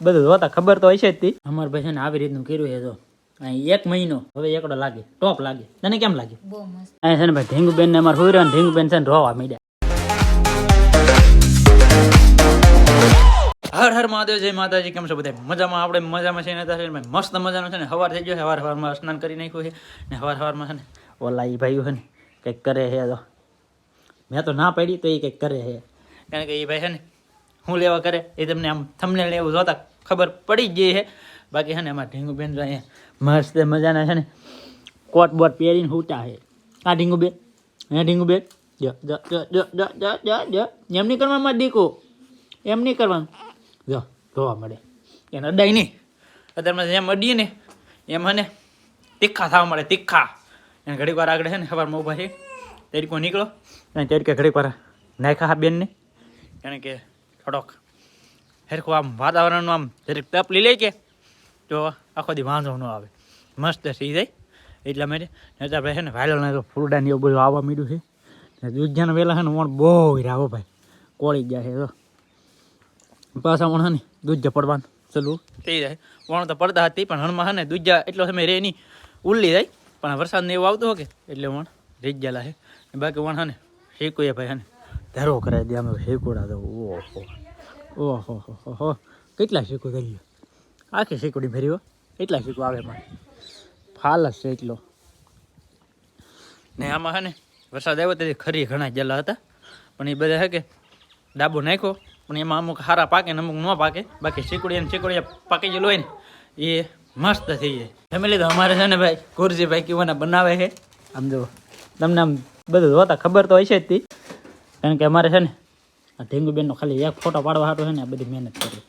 બધું જોતા ખબર તો હશે જ તી. અમાર ભાઈ છે ને આવી રીતનું કર્યું છે જો. અહીં એક મહિનો હવે એકડો લાગે ટોપ લાગે. તને કેમ લાગે? બહુ અહીંયા છે ને ભાઈ ઢીંગુબેન ને અમારે હુઈ રહ્યો ને ઢીંગુબેન છે ને રોવા મીડ્યા. હર હર મહાદેવ જય માતાજી કેમ છો બધા? મજામાં? આપણે મજામાં છે ને છે મસ્ત મજાનો છે ને સવાર થઈ ગયો છે. સવાર સવારમાં સ્નાન કરી નાખ્યું છે ને સવાર સવારમાં છે ને ઓલા એ ભાઈઓ છે ને કંઈક કરે છે તો મેં તો ના પાડી તો એ કંઈક કરે છે. કારણ કે એ ભાઈ છે ને હું લેવા કરે એ તમને આમ થમને એવું જોતા ખબર પડી ગઈ છે બાકી છે ને એમાં ઢીંગુબેન તો અહીંયા મસ્ત મજાના છે ને. કોટ બોટ પહેરીને સૂતા છે આ ઢીંગુબેન, હે ઢીંગુબેન? જો જો એમ નહીં કરવાનું મારે દીકો? એમ નહીં કરવાનું? જો, જોવા મળે. એને અડાય નહીં. અત્યારમાં જેમ અડીએ ને એમ મને તીખા થવા મળે, તીખા. એને ઘડીક વાર આગળ છે ને સવારમાં ઊભા છે. તરીકો નીકળો. અને તરીકે ઘડીક વાર નાખ્યા હા બેનને. એને કે થોડોક હેરખું આમ વાતાવરણનું આમ જરીક તપ લઈ લે કે, તો આખો દી વાંધો ન આવે. મસ્ત સી જાય. એટલા માટે તો ભાઈ છે ને વાયરલના તો ફૂલડા ને એવું બધું આવવા માંડ્યું છે. ને દૂધિયાના વેલા છે ને વણ બહુ રાવો ભાઈ. કોળી ગયા છે તો પાછા વણ ને દૂધ પડવાનું. ચલું, થઈ જાય. વણ તો પડતા હતી, પણ હણમાં છે ને દૂધ્યા એટલો સમય રે નહીં. ઉલ્લી જાય. પણ વરસાદ ને એવું આવતું હોય કે, એટલે વણ રહી ગયેલા છે. બાકી વણ છે ને શેકુએ ભાઈ છે ને ધરો કરાવી દે અમે શેકુડા તો ઓહો. ઓહો, હો હો કેટલા શેકુ કરી આખી શેકુડી ભરી હો. એટલા શેકુ આવે પણ ફાલસ છે એટલો. ને આમાં છે ને, વરસાદ આવ્યો તેથી ખરી ઘણા ગયેલા હતા. પણ એ બધા હે કે, ડાબો નાખ્યો, પણ એમાં અમુક સારા પાકે ને અમુક ન પાકે. બાકી શીકડી અને શીકડી પાકી ગયેલું હોય ને, એ મસ્ત થઈ જાય. ફેમિલી તો અમારે છે ને ભાઈ, ગુરજીભાઈ કેવાના બનાવે છે. આમ જો, તમને આમ બધું જોતા ખબર તો હશે જ તી. કારણ કે અમારે છે ને આ ઢીંગુબેનનો ખાલી એક ફોટો પાડવા હાટો છે ને આ બધી મહેનત કરી.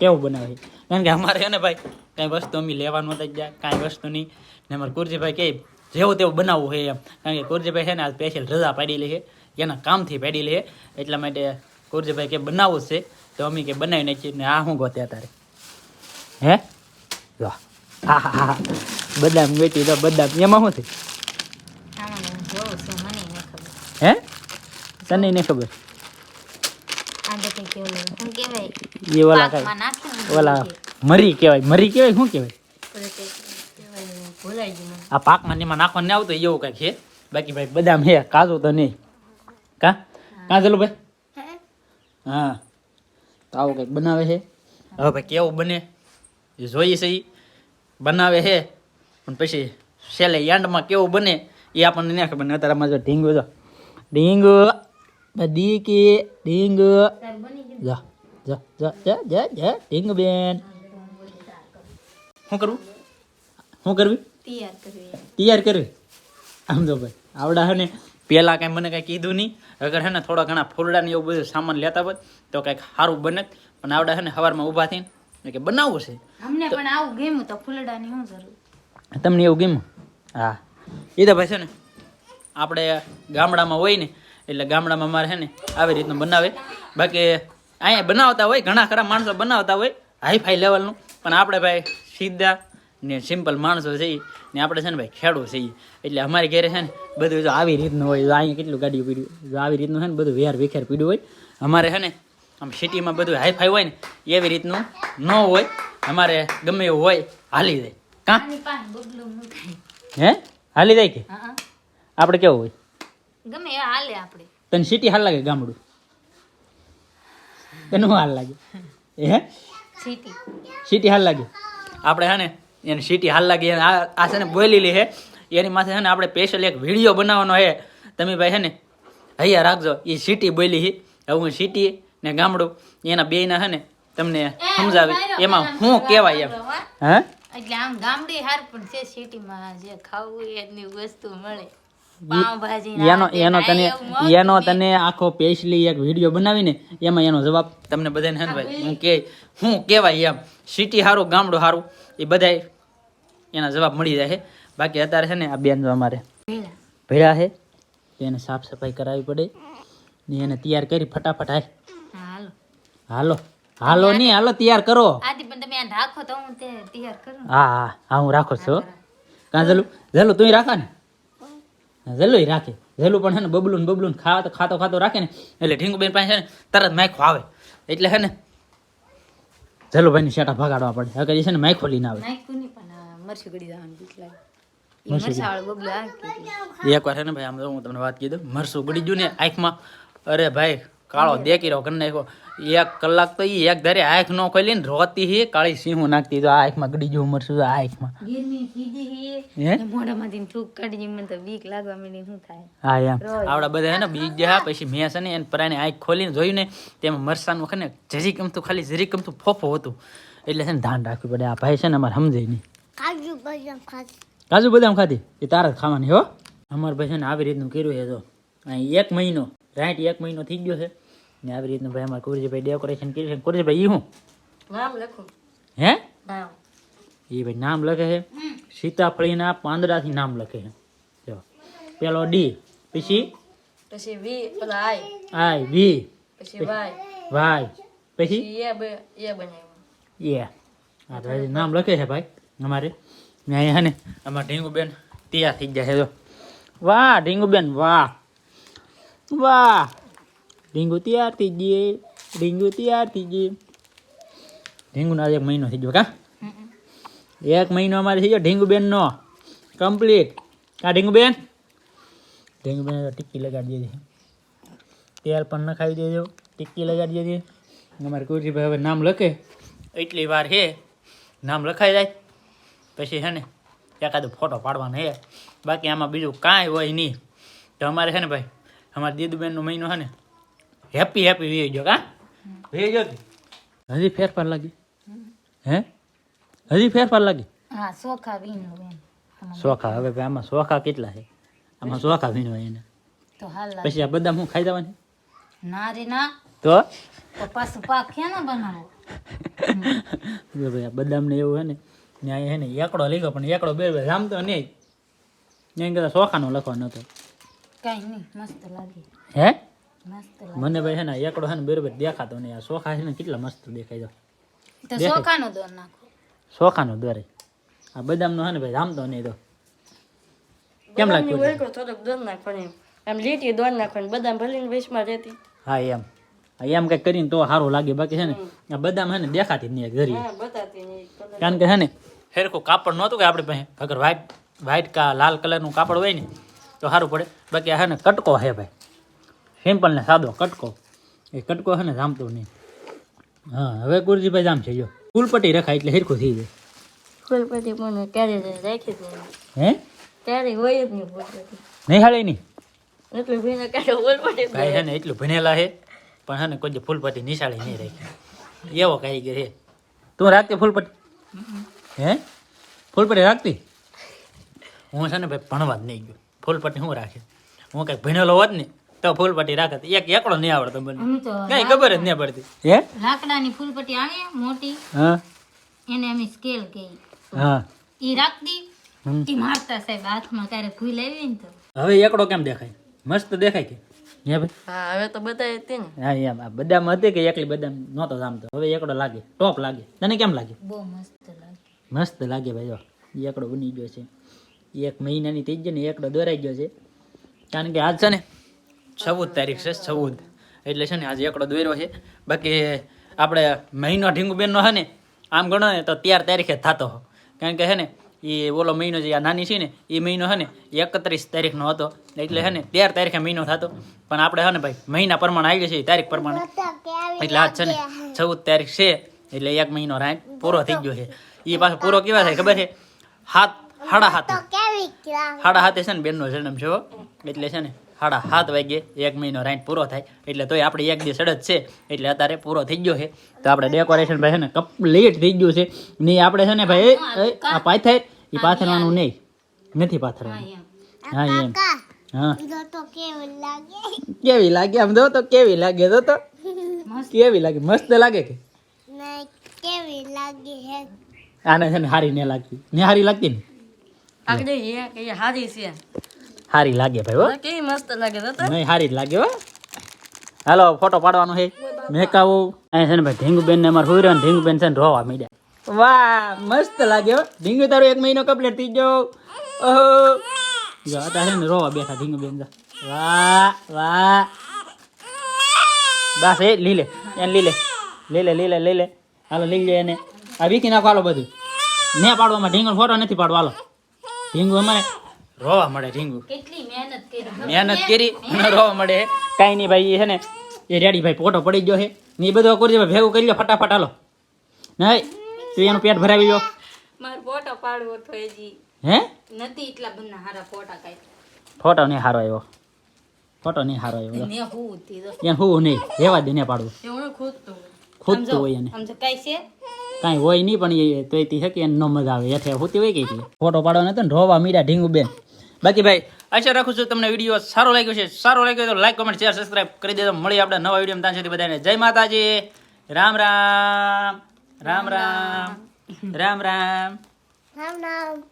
કેવું બનાવે કારણ કે અમારે છે ને ભાઈ કાંઈ વસ્તુ અમે લેવા નહોતા જ ગયા કાંઈ વસ્તુ નહીં. ને અમારે કુરજીભાઈ કહે જેવું તેવું બનાવવું હોય એમ. કારણ કે કુરજીભાઈ છે ને આ સ્પેશિયલ રજા પાડેલી છે એના કામથી પાડી લે એટલા માટે કુરજીભાઈ કે બનાવવું છે. તો અમે કે બનાવી નાખીએ. ને આ શું ગોતે તારે હે? વાહ હા હા હા બદામ વેચી તો બદામ. એમાં શું છે હે? તને નહીં ખબર આ દેખે કેવું શું કહેવાય એ ઓલા ઓલા મરી કહેવાય. મરી કહેવાય? શું કહેવાય? આ પાકમાં ને એમાં નાખવાનું નહીં આવતું એવું કંઈક છે બાકી ભાઈ બદામ હે કાજુ તો નહીં. કા? કા ચલો ભાઈ? હા? તો આવું કંઈક બનાવે છે હવે ભાઈ કેવું બને? એ જોઈએ છે બનાવે છે પણ પછી છેલ્લે યાંડમાં કેવું બને? એ આપણને ના ખબર ને અત્યારે અમારે ઢીંગો જો. ઢીંગો બધી કે ગયું જા જા જા જા જા જા ઢીંગો બેન શું કરવું શું કરવી તૈયાર કરવી તૈયાર કરવી આમ તો ભાઈ આવડા હે ને પહેલાં કાંઈ મને કાંઈ કીધું નહીં અગર હે ને થોડા ઘણા ફૂલડા ને એવું બધું સામાન લેતા હોત તો કાંઈક સારું બને પણ આવડા હે ને સવારમાં ઊભા થઈને કે બનાવવું છે અમને પણ આવું ગમ્યું તો ફૂલડાની શું જરૂર તમને એવું ગમ્યું હા એ તો ભાઈ છે ને આપણે ગામડામાં હોય ને એટલે ગામડામાં અમારે છે ને આવી રીતનું બનાવે. બાકી અહીંયા બનાવતા હોય ઘણા ખરા માણસો બનાવતા હોય હાઈ ફાઈ લેવલનું. પણ આપણે ભાઈ સીધા ને સિમ્પલ માણસો છે ને આપણે છે ને ભાઈ ખેડૂત છે એટલે અમારી ઘરે છે ને બધું જો આવી રીતનું હોય જો અહીંયા કેટલું ગાડી પીડ્યું જો આવી રીતનું છે ને બધું વેર વિખેર પીડ્યું હોય. અમારે છે ને આમ સિટીમાં બધું હાઈ ફાઈ હોય ને એવી રીતનું ન હોય. અમારે ગમે એવું હોય હાલી જાય. કાં? હે? હાલી જાય કે? આપણે કેવું હોય? ગમે એ હાલે આપણે તને સિટી હાલ લાગે ગામડું? તને હું હાલ લાગે? હે? સિટી. સિટી હાલ લાગે? આપણે હે ને એને સિટી હાલ લાગે. આ આ છે ને બોલેલી હે. એની માથે છે ને આપણે સ્પેશિયલ એક વીડિયો બનાવવાનો હે. તમે ભાઈ હે ને હૈયા રાખજો. એ સિટી બોલી હી. હવે હું સિટી ને ગામડું એના બેયના છે ને તમને સમજાવી એમાં શું કહેવાય એમ. હે. એટલે આમ ગામડી હાર પણ છે સિટીમાં જે ખાવું એની વસ્તુ મળે. ને એનો એનો તને એનો તને આખો પેશલી એક વીડિયો બનાવીને એમાં એનો જવાબ તમને બધાને હે ભાઈ હું કે હું કહેવાય એમ સિટી હારું ગામડું હારું એ બધાય એના જવાબ મળી જાય. બાકી અત્યારે છે ને આ બેન જો અમારે ભેળા. છે એને સાફ સફાઈ કરાવવી પડે ને એને તૈયાર કરી ફટાફટ હાલ. હાલો. હાલો. નહીં હાલો તૈયાર કરો. હા હા હું રાખો છો કાં જલું જલું તું રાખા ને. હા, રાખે. જલું પણ છે ને બબલું બબલું ને ખાતો ખાતો ખાતો રાખે ને એટલે ઢીંગુબેન પાસે છે ને તરત માખો આવે. એટલે છે ને જલુભાઈની શેટા ભગાડવા પડે. હવે છે ને માખો લઈને આવે. એકવાર છે ને ભાઈ આમ હું તમને વાત કીધું મરસું ગળી ગયું ને આંખમાં. અરે ભાઈ કાળો દેખી રહ્યો કરી નાખ્યો એક કલાક તો ઈ એક ધારે આંખ નો ખોલી ને રોતી હી કાળી સિંહું નાખતી તો આ આંખમાં ગડી ગયું મરસું આ આંખમાં. મોઢામાંથી થૂક કાઢી મને તો બીક લાગવા માંડી શું થાય? હા એમ. આવડા બધા હે ને બીજ ગયા પછી મેં છે ને એને પરાની આંખ ખોલીને જોયું ને તેમાં મરસાનું છે ને જરી ગમતું ખાલી જરી ગમતું ફોફો હતું. એટલે છે ને ધ્યાન રાખવું પડે. આ ભાઈ છે ને અમારે સમજાય નહીં. કાજુ બદામ ખાધી. કાજુ બદામ ખાધી? એ તારે જ ખાવાની હો. અમારે ભાઈ છે ને આવી રીતનું કર્યું છે તો અહીં એક મહિનો રાઈટ એક મહિનો થઈ ગયો છે. ને આવી રીતનું ભાઈ અમારે કુરજીભાઈ ડેકોરેશન કર્યું છે. કુરજીભાઈ એ હું નામ લખું. હે? એ ભાઈ નામ લખે છે? સીતાફળીના પાંદડાથી નામ લખે છે. જો. પેલો ડી પછી? પછી વી પેલો આઈ આઈ વી પછી વાય વાય પછી? એ બે એ બનાવ્યું. એ. આ ભાઈ નામ લખે છે ભાઈ અમારે. અહીંયા ને અમારે ઢીંગુબેન તૈયાર થઈ જાય છે જો. વાહ ઢીંગુબેન વાહ. વાહ. ઢીંગુ તૈયાર થઈ ગઈ ઢીંગુ તૈયાર થઈ ગઈ ઢીંગુનો આજે એક મહિનો થઈ ગયો કા એક મહિનો અમારે થઈ ગયો ઢીંગુબેનનો કમ્પ્લીટ કા ઢીંગુ બેનનો ટિક્કી લગાડી દેજે તેલ પણ નખાવી દેજો ટિક્કી લગાડી દેજે અમારે કુરજીભાઈ હવે નામ લખે એટલી વાર છે નામ લખાઈ જાય પછી હે ને એકાદો ફોટો પાડવાનો છે બાકી આમાં બીજું કાંઈ હોય નહીં તો અમારે છે ને ભાઈ અમારે દીદુબેનનો મહિનો છે ને હેપી હેપી વી ગયો કા? વી ગયો હજી ફેરફાર લાગી. હે? હજી ફેરફાર લાગી? હા સોખા વીન સોખા. હવે ભાઈ આમાં સોખા કેટલા છે? આમાં સોખા વીન હોય એને. તો હાલ પછી આ બદામ હું ખાઈ જવાની ના રે ના. તો? પાછું પાક ક્યાં ના બનાવો બદામ ભાઈ આ બદામને એવું હે ને ને અહીંયા હે ને એકડો લીધો પણ એકડો બે બે જામતો નહીં. એમ કદાચ સોખાનો લખવાનો હતો. કઈ નહીં મસ્ત લાગે. હે? મને ભાઈ હે ને એકડો હે ને બરોબર દેખાતો નહીં. આ સોખા છે ને કેટલા મસ્ત દેખાય તો સોખાનો દોર નાખો. સોખાનો દોરે આ બદામનો હે ને ભાઈ રામતો નહીં તો. કેમ લાગ્યું? થોડોક દોર નાખવાની આમ લીટી દોર નાખવાની બદામ ભલીને વેચમાં રહેતી. હા એમ. હા એમ કઈ કરીને તો સારું લાગે. બાકી છે ને આ બદામ હે ને દેખાતી જ નહીં ઘરી હા બતાતી નહીં કલર. કારણ કે છે ને હેરખું કાપડ નહોતું કે આપણે પાસે અગર વ્હાઈટ વ્હાઈટ કા લાલ કલરનું કાપડ હોય ને તો સારું પડે. બાકી આ હે ને કટકો હે ભાઈ. સિમ્પલ ને સાદો કટકો. એ કટકો છે ને જામતો નહીં. હા હવે ગુરજીભાઈ જામ છે જો. ફૂલપટ્ટી રખાય એટલે હેરખું થઈ જાય. ફૂલપટ્ટી પણ ક્યારે રાખી દે હે? ત્યારે હોય જ નહીં ફૂલપટ્ટી. નહીં હાલે નહીં એટલું ભીને ક્યારે ફૂલપટ્ટી ભાઈ છે ને એટલું ભણેલા છે પણ છે ને કોઈ ફૂલપટ્ટી નિશાળી નહીં રાખી. એવો કારીગર હે તું રાખતી ફૂલપટ્ટી? હે? ફૂલપટ્ટી રાખતી? હું છે ને ભાઈ ભણવા જ નહીં ગયો. ફૂલપટ્ટી હું રાખે. હું કાંઈ ભણેલો હોત ને તો ફૂલપટ્ટી રાખત એક એકડો નહીં આવડતો મને. કઈ ખબર જ નહીં પડતી. હે? લાકડાની ફૂલપટ્ટી આવે મોટી. હા. એને અમે સ્કેલ કહી હા. ઈ રાખતી ઈ મારતા સાહેબ હાથમાં ક્યારેક ફૂલ આવી ને તો. હવે એકડો કેમ દેખાય? મસ્ત દેખાય કે? હે ભાઈ? હા હવે તો બતાવી હતી ને. હા એમ આ બદામ હતી કે એકલી બદામ નહોતો જામતો. હવે એકડો લાગે. ટોપ લાગે. તને કેમ લાગે? બહુ મસ્ત લાગે. મસ્ત લાગે ભાઈ જો. ઈ એકડો બની ગયો છે. એક મહિનાની થઈ ગયો ને એકડો દોરાઈ ગયો છે. કારણ કે આજ છે ને ચૌદ તારીખ છે ચૌદ. એટલે છે ને આજે એકડો દોર્યો છે. બાકી આપણે મહિનો ઢીંગુબેનનો છે ને આમ ગણો ને તો ત્યાર તારીખે થતો કારણ કે છે ને એ ઓલો મહિનો જે આ નાની છે ને એ મહિનો છે ને એકત્રીસ તારીખનો હતો. એટલે છે ને તેર તારીખે મહિનો થતો. પણ આપણે છે ને ભાઈ મહિના પ્રમાણે આવી છે તારીખ પ્રમાણે. એટલે આજ છે ને ચૌદ તારીખ છે એટલે એક મહિનો રાઈટ પૂરો થઈ ગયો છે. એ પાછો પૂરો કેવા થાય ખબર છે? હાથ સાડા હાથે. સાડા હાથે છે ને બેનનો જન્મ છે હો. એટલે છે ને સાડા સાત વાગે એક મહિનો રાઈટ પૂરો થાય. એટલે તોય આપણે એક દિવસ સડત છે. એટલે અત્યારે પૂરો થઈ ગયો છે. તો આપણે ડેકોરેશન ભાઈ છે ને કમ્પ્લીટ થઈ ગયું છે. ને આપણે છે ને ભાઈ આ પાથર એ પાથરવાનું નહીં. નથી પાથરવાનું. હા એમ. હા જો તો કેવી લાગે? આમ દો તો કેવી લાગે દો તો. કેવી લાગે? મસ્ત લાગે કે? કેવી લાગે આને છે ને હારી ને લાગતી. ને હારી લાગતી ને? આગળ એ કે હારી છે? હારી લાગે ભાઈ હો. કેવી મસ્ત લાગે. નહીં હારી જ લાગે હો. હાલો ફોટો પાડવાનો હે મેકાવો. અહીં છે ને ભાઈ ઢીંગુબેન ને અમારે હુઈ રહ્યો બેન ઢીંગુબેન છે ને રોવા મીડ્યા. વાહ મસ્ત લાગે હો. ઢીંગુ તારો એક મહિનો કમ્પ્લીટ થઈ ગયો. ઓહો. જો અત્યારે છે ને રોવા બેઠા ઢીંગુબેન જા વાહ વાહ. બસ એ લીલે એને લીલે. લીલે લીલે લીલે. હાલો લઈ લે એને. આ વીકી નાખો હાલો બધું. મેં પાડવામાં ઢીંગણ ફોટો નથી પાડવા હાલો. ઢીંગુ અમારે રોવા મળે રીંગુ. કેટલી મહેનત કરી. મહેનત કરી અને રોવા મળે. કાંઈ નહીં ભાઈ એ છે ને એ રેડી ભાઈ ફોટો પડી ગયો છે. ને એ બધો કરજો ભેગું કરી લો ફટાફટ હાલો. નહીં તું એનું પેટ ભરાવી લો મારો ફોટો પાડવો તો એજી હે? નથી એટલા બધા હારા ફોટા કાંઈ ફોટો નહીં સારો આવ્યો. ફોટો નહીં સારો આવ્યો. ને હું હતી તો. એને હું નહીં રેવા દે ને પાડવું. એવું ખોદતું ખૂદતું હોય એને. આમ તો કાંઈ છે? કઈ હોય નહીં પણ એ તોય તી શકે એને ન મજા આવે. હેઠે હોતી હોય કે ફોટો પાડવાનો હતો ને રોવા મીડા ઢીંગુ બેન બાકી ભાઈ આશા રાખું છું તમને વીડિયો સારો લાગ્યો છે. સારો લાગ્યો તો લાઈક કમેન્ટ શેર સબસ્ક્રાઈબ કરી દેજો. મળી આપણે નવા વીડિયો ત્યાં સુધી બધાને. જય માતાજી. રામ રામ. રામ રામ. રામ રામ. રામ રામ.